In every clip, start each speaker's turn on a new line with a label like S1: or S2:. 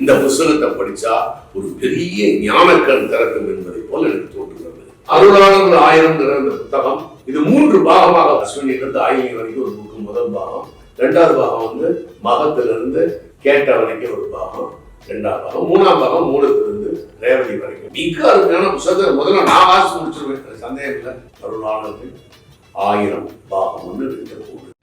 S1: இந்த புஸ்தகத்தை படிச்சா ஒரு பெரிய ஞானக்கண் திறக்கும் என்பதை போல எனக்கு தோன்றுகிறது அருளாளர்கள் ஆயிரம் இந்த புத்தகம். இது மூன்று பாகமாக அஸ்வினிலிருந்து ஆயிரம் வரைக்கும் ஒரு புக்கு. முதல் பாகம். ரெண்டாவது பாகம் வந்து மகத்திலிருந்து கேட்ட வரைக்கும் ஒரு பாகம். ரெண்டாம் பாகம். மூணாம் பாகம் மூலத்திலிருந்து ரேவதி வரைக்கும். மிக அருமையான புத்தகத்தை முதல்ல நான் வாசி முடிச்சிருவேன். சந்தேகம் இல்லை. அருளாளர்கள் ஆயிரம் பாகம் ஒன்று ரெண்டு மூணு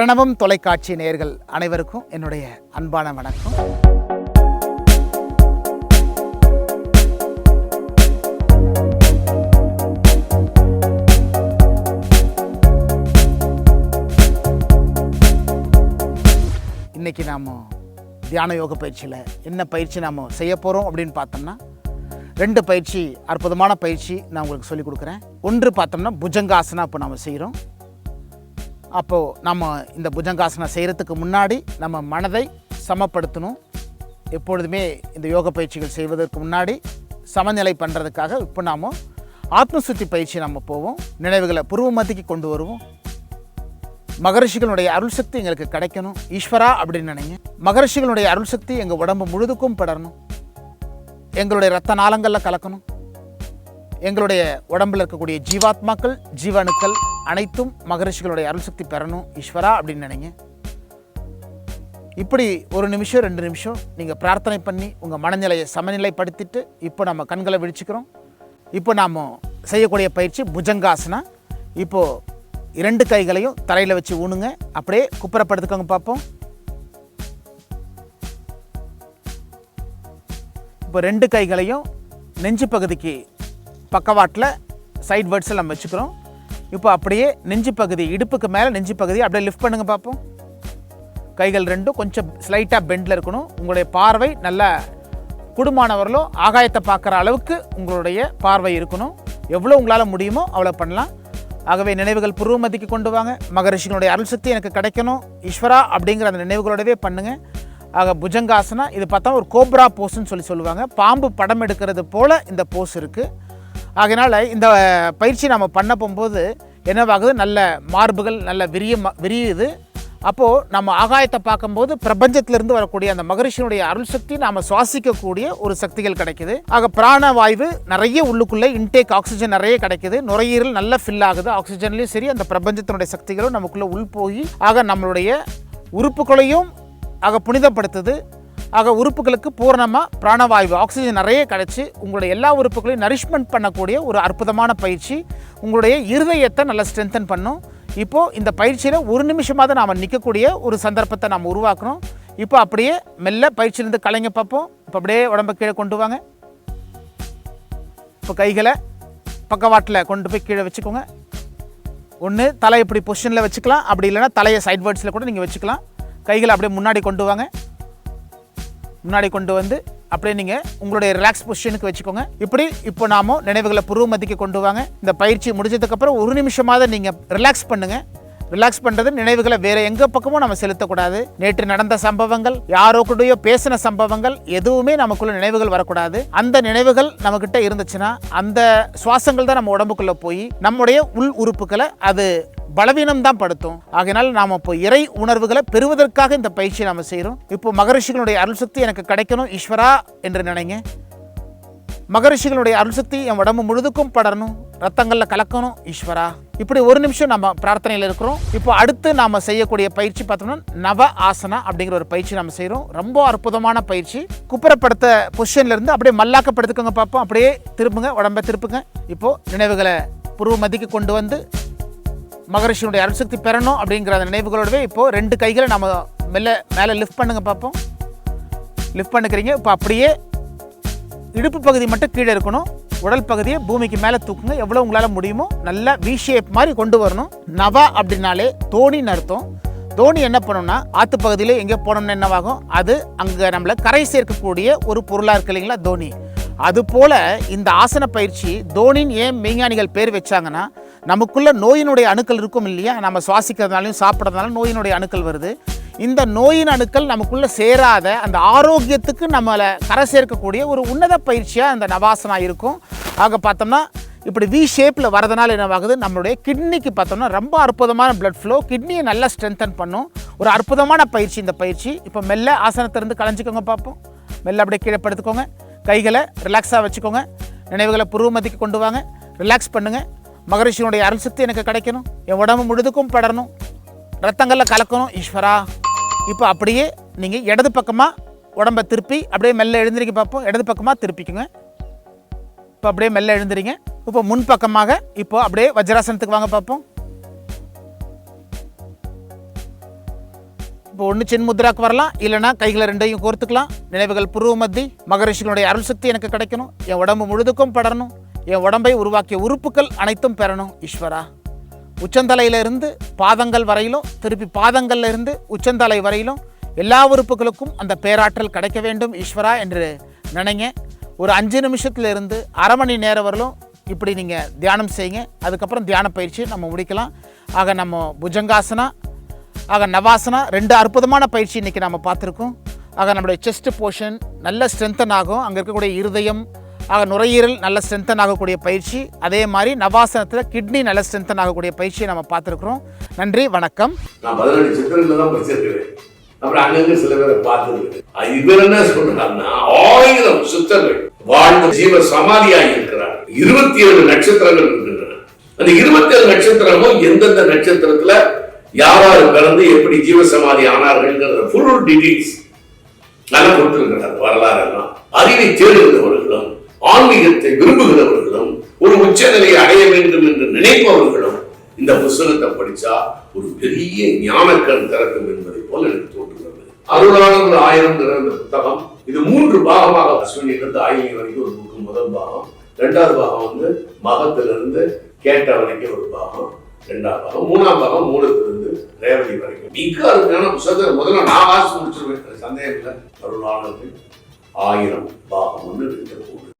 S2: பிரணவம் தொலைக்காட்சி நேர்கள் அனைவருக்கும் என்னுடைய அன்பான வணக்கம். இன்னைக்கு நாம் தியான யோக பயிற்சியில் என்ன பயிற்சி நாம் செய்ய போகிறோம் அப்படின்னு பார்த்தோம்னா ரெண்டு பயிற்சி அற்புதமான பயிற்சி நான் உங்களுக்கு சொல்லிக் கொடுக்குறேன். ஒன்று பார்த்தோம்னா புஜங்காசனா இப்போ நாம் செய்கிறோம் அப்போது நம்ம இந்த புஜங்காசனம் செய்கிறதுக்கு முன்னாடி நம்ம மனதை சமப்படுத்தணும். எப்பொழுதுமே இந்த யோக பயிற்சிகள் செய்வதற்கு முன்னாடி சமநிலை பண்ணுறதுக்காக இப்போ நாம் ஆத்மசுத்தி பயிற்சி நம்ம போவோம். நினைவுகளை புருவ மத்திக்கு கொண்டு வருவோம். மகரிஷிகளுடைய அருள் சக்தி எங்களுக்கு கிடைக்கணும். ஈஸ்வரா அப்படின்னு நினைங்க. மகரிஷிகளுடைய அருள் சக்தி எங்கள் உடம்பு முழுதுக்கும் படரணும். எங்களுடைய ரத்த நாளங்களில் கலக்கணும். எங்களுடைய உடம்பில் இருக்கக்கூடிய ஜீவாத்மாக்கள் ஜீவணுக்கள் அனைத்தும் மகரிஷிகளுடைய அருள் சக்தி பெறணும். ஈஸ்வரா அப்படின்னு நினைங்க. இப்படி ஒரு நிமிஷம் ரெண்டு நிமிஷம் நீங்கள் பிரார்த்தனை பண்ணி உங்கள் மனநிலையை சமநிலைப்படுத்திட்டு இப்போ நம்ம கண்களை விழிச்சுக்கிறோம். இப்போ நாம் செய்யக்கூடிய பயிற்சி புஜங்காசனா. இப்போது இரண்டு கைகளையும் தரையில் வச்சு ஊனுங்க. அப்படியே குப்புறப்படுத்துக்கோங்க பார்ப்போம். இப்போ ரெண்டு கைகளையும் நெஞ்சு பகுதிக்கு பக்கவாட்டில் சைட் வேர்ட்ஸில் நம்ம வச்சுக்கிறோம். இப்போ அப்படியே நெஞ்சு பகுதி இடுப்புக்கு மேலே நெஞ்சு பகுதி அப்படியே லிஃப்ட் பண்ணுங்க பார்ப்போம் கைகள் ரெண்டும் கொஞ்சம் ஸ்லைட்டாக பெண்டில் இருக்கணும். உங்களுடைய பார்வை நல்ல குடும்பமானவர்களோ ஆகாயத்தை பார்க்குற அளவுக்கு உங்களுடைய பார்வை இருக்கணும். எவ்வளோ உங்களால் முடியுமோ அவ்வளோ பண்ணலாம். ஆகவே நினைவுகள் புருவமதிக்கு கொண்டு வாங்க. மகரிஷிகளுடைய அருள் சக்தி எனக்கு கிடைக்கணும். ஈஸ்வரா அப்படிங்கிற அந்த நினைவுகளோடவே பண்ணுங்கள் ஆக புஜங்காசனா இது பார்த்தா ஒரு கோப்ரா போஸ்ன்னு சொல்லி சொல்லுவாங்க. பாம்பு படம் எடுக்கிறது போல் இந்த போஸ் இருக்குது ஆகையினால இந்த பயிற்சி நம்ம பண்ண போகும்போது என்னவாகுது? நல்ல மார்புகள் நல்ல விரிய ம- விரியுது. அப்போது நம்ம ஆகாயத்தை பார்க்கும்போது பிரபஞ்சத்திலிருந்து வரக்கூடிய அந்த மகரிஷியினுடைய அருள் சக்தி நாம் சுவாசிக்கக்கூடிய ஒரு சக்திகள் கிடைக்குது. ஆக பிராணவாயு நிறைய உள்ளுக்குள்ளே இன்டேக் ஆக்சிஜன் நிறைய கிடைக்குது. நுரையீரல் நல்லா ஃபில் ஆகுது. ஆக்சிஜன்லேயும் சரி அந்த பிரபஞ்சத்தினுடைய சக்திகளும் நமக்குள்ளே உள் போய் ஆக நம்மளுடைய உறுப்புகளையும் ஆக புனிதப்படுத்துது. ஆக உறுப்புகளுக்கு பூரணமாக பிராணவாயு ஆக்சிஜன் நிறைய கிடைச்சி உங்களுடைய எல்லா உறுப்புகளையும் நரிஷ்மெண்ட் பண்ணக்கூடிய ஒரு அற்புதமான பயிற்சி உங்களுடைய இருதயத்தை நல்லா ஸ்ட்ரென்தன் பண்ணும். இப்போது இந்த பயிற்சியில் ஒரு நிமிஷமாவது நாம் நிற்கக்கூடிய ஒரு சந்தர்ப்பத்தை நாம் உருவாக்கணும். இப்போ அப்படியே மெல்ல பயிற்சியிலேருந்து கலைங்க பார்ப்போம். இப்போ அப்படியே உடம்பை கீழே கொண்டு வாங்க. இப்போ கைகளை பக்கவாட்டில் கொண்டு போய் கீழே வச்சுக்கோங்க. ஒன்று தலை இப்படி பொசிஷனில் வச்சுக்கலாம். அப்படி இல்லைன்னா தலையை சைட் வேர்ட்ஸில் கூட நீங்கள் வச்சுக்கலாம். கைகளை அப்படியே முன்னாடி கொண்டு வாங்க. முன்னாடி கொண்டு வந்து அப்படியே நீங்கள் உங்களுடைய ரிலாக்ஸ் பொசிஷனுக்கு வச்சுக்கோங்க. இப்படி இப்போ நாம நினைவுகளை புருவமதிக்க கொண்டு வாங்க. இந்த பயிற்சி முடிஞ்சதுக்கப்புறம் ஒரு நிமிஷமாவது நீங்கள் ரிலாக்ஸ் பண்ணுங்கள் ரிலாக்ஸ் பண்ணுறது நினைவுகளை வேற எங்க பக்கமும் நம்ம செலுத்தக்கூடாது. நேற்று நடந்த சம்பவங்கள் யாரோ கூடயோ பேசின சம்பவங்கள் எதுவுமே நமக்குள்ள நினைவுகள் வரக்கூடாது. அந்த நினைவுகள் நம்மக்கிட்ட இருந்துச்சுன்னா அந்த சுவாசங்கள் தான் நம்ம உடம்புக்குள்ள போய் நம்முடைய உள் உறுப்புகளை அது பலவீனம் தான் படுத்தும். ஆகையினால் நாம் இப்போ இறை உணர்வுகளை பெறுவதற்காக இந்த பயிற்சியை நாம் செய்கிறோம் இப்போ மகரிஷிகளுடைய அருள் சக்தி எனக்கு கிடைக்கணும் ஈஸ்வரா என்று நினைங்க. மகரிஷிகளுடைய அருள் சக்தி என் உடம்பு முழுதுக்கும் படரணும் ரத்தங்களில் கலக்கணும் ஈஸ்வரா. இப்படி ஒரு நிமிஷம் நம்ம பிரார்த்தனையில் இருக்கிறோம். இப்போ அடுத்து நாம் செய்யக்கூடிய பயிற்சி பார்த்தோம்னா நவ ஆசனா அப்படிங்கிற ஒரு பயிற்சி நம்ம செய்கிறோம் ரொம்ப அற்புதமான பயிற்சி. குப்புறப்படுத்த பொசிஷன்லேருந்து அப்படியே மல்லாக்கப்படுத்துக்கோங்க பார்ப்போம் அப்படியே திருப்புங்க உடம்ப திருப்புங்க. இப்போது நினைவுகளை புருவ மதிக்கு கொண்டு வந்து மகரிஷியினுடைய அருள்சக்தி பெறணும் அப்படிங்கிற அந்த நினைவுகளோடவே இப்போது ரெண்டு கைகளை நம்ம மெல்ல மேலே லிஃப்ட் பண்ணுங்க பார்ப்போம் லிஃப்ட் பண்ணுக்கிறீங்க. இப்போ அப்படியே இடுப்பு பகுதி மட்டும் கீழே இருக்கணும். உடல் பகுதியை பூமிக்கு மேலே தூக்குங்க. எவ்வளோ உங்களால் முடியுமோ நல்லா வி ஷேப் மாதிரி கொண்டு வரணும். நவா அப்படின்னாலே தோணின்னு அர்த்தம். தோணி என்ன பண்ணணும்னா ஆற்று பகுதியில் எங்கே போனோம்னா என்னவாகும்? அது அங்கே நம்மளை கரை சேர்க்கக்கூடிய ஒரு பொருளாக இருக்கு இல்லைங்களா தோனி அதுபோல் இந்த ஆசன பயிற்சி தோனின்னு ஏன் மெய்ஞானிகள் பேர் வச்சாங்கன்னா நமக்குள்ளே நோயினுடைய அணுக்கள் இருக்கும் இல்லையா? நம்ம சுவாசிக்கிறதுனாலையும் சாப்பிட்றதுனால நோயினுடைய அணுக்கள் வருது. இந்த நோயின் அணுக்கள் நமக்குள்ளே சேராத அந்த ஆரோக்கியத்துக்கு நம்மளை கரை சேர்க்கக்கூடிய ஒரு உன்னத பயிற்சியாக அந்த நவாசனா இருக்கும். ஆக பார்த்தோம்னா இப்படி வி ஷேப்பில் வரதுனால என்னவாகுது? நம்மளுடைய கிட்னிக்கு பார்த்தோம்னா ரொம்ப அற்புதமான பிளட் ஃப்ளோ கிட்னியை நல்லா ஸ்ட்ரென்தன் பண்ணும். ஒரு அற்புதமான பயிற்சி இந்த பயிற்சி. இப்போ மெல்ல ஆசனத்திலிருந்து கலைஞ்சிக்கோங்க பார்ப்போம். மெல்ல அப்படியே கீழே படுத்துக்கோங்க. கைகளை ரிலாக்ஸாக வச்சுக்கோங்க. நினைவுகளை புருவமதிக்கு கொண்டு வாங்க. ரிலாக்ஸ் பண்ணுங்கள் மகரிஷியினுடைய அருள் சக்தி எனக்கு கிடைக்கணும். என் உடம்பு முழுதுக்கும் படரணும். ரத்தங்களில் கலக்கணும். ஈஸ்வரா. இப்போ அப்படியே நீங்கள் இடது பக்கமாக உடம்பை திருப்பி அப்படியே மெல்ல எழுந்திரிக்க பார்ப்போம் இடது பக்கமாக திருப்பிக்குங்க. இப்போ அப்படியே மெல்ல எழுந்திரிங்க. இப்போ முன் பக்கமாக இப்போ அப்படியே வஜ்ராசனத்துக்கு வாங்க பார்ப்போம் இப்போ ஒன்று சின் முத்ராக்கு வரலாம். இல்லைனா கைகளை ரெண்டையும் கோர்த்துக்கலாம். நினைவுகள் புருவ மத்தி மகரிஷிகளுடைய அருள் சக்தி எனக்கு கிடைக்கணும். என் உடம்பு முழுதுக்கும் படரணும். என் உடம்பை உருவாக்கிய உறுப்புகள் அனைத்தும் பெறணும். ஈஸ்வரா. உச்சந்தலையிலிருந்து பாதங்கள் வரையிலும் திருப்பி பாதங்கள்ல இருந்து உச்சந்தலை வரையிலும் எல்லா உறுப்புகளுக்கும் அந்த பேராற்றல் கிடைக்க வேண்டும் ஈஸ்வரா என்று நினைங்க. ஒரு அஞ்சு நிமிஷத்துல இருந்து அரை மணி நேரம் வரலும் இப்படி நீங்கள் தியானம் செய்யுங்க. அதுக்கப்புறம் தியான பயிற்சி நம்ம முடிக்கலாம். ஆக நம்ம புஜங்காசனா ஆக நவாசனா ரெண்டு அற்புதமான பயிற்சி இன்றைக்கி நம்ம பார்த்துருக்கோம். ஆக நம்மளுடைய செஸ்ட் போர்ஷன் நல்ல ஸ்ட்ரென்த்தன் ஆகும். அங்கே இருக்கக்கூடிய இருதயம் ஆக நுரையீரல் நல்ல ஸ்ட்ரென்தன் ஆகக்கூடிய பயிற்சி. அதே மாதிரி நவாசனத்தில் கிட்னி நல்ல ஸ்ட்ரென்தன் ஆகக்கூடிய பயிற்சியை நம்ம பார்த்துருக்குறோம். நன்றி வணக்கம்.
S1: நான் பதினெட்டு சித்திரங்கள் தான் படிச்சிருக்கிறேன். அப்புறம் அங்கங்க சில பேரை பார்த்துருக்கேன் இவர் என்ன சொல்றாருன்னா ஆயிரம் சித்தர்கள் வாழ்ந்த ஜீவ சமாதியாக இருக்கிறார். இருபத்தி ஏழு நட்சத்திரங்கள் இருக்கின்றன. அந்த இருபத்தி ஏழு நட்சத்திரமும் எந்தெந்த நட்சத்திரத்துல யார் பிறந்து எப்படி ஜீவ சமாதி ஆனார்கள்ங்கிறத ஃபுல் டீடைல்ஸ் நல்லா கொடுத்துருக்கிறார் வரலாறு எல்லாம் அறிவை தேடுகிறவர்களும் ஆன்மீகத்தை விரும்புகிறவர்களும் ஒரு உச்சநிலையை அடைய வேண்டும் என்று நினைப்பவர்களும் இந்த புஸ்தகத்தை படிச்சா ஒரு பெரிய ஞானக்கண் திறக்கும் என்பதை போல எனக்கு தோன்றுகிறது. அருளாளர் ஆயிரம் திறந்த புத்தகம். இது மூன்று பாகமாக அஸ்வினிலிருந்து ஆயிரம் வரைக்கும் ஒரு புக்கு. முதல் பாகம் ரெண்டாவது பாகம் வந்து மகத்திலிருந்து கேட்ட வரைக்கும் ஒரு பாகம். ரெண்டாவது பாகம் மூணாம் பாகம் மூலத்திலிருந்து ரேவதி வரைக்கும். மிக அருமையான புத்தகத்தை முதல்ல நான் வாசி முடிச்சிருவேன். சந்தேகம் இல்லை. அருளாளர்கள் ஆயிரம் பாகம் ஒன்று ரெண்டு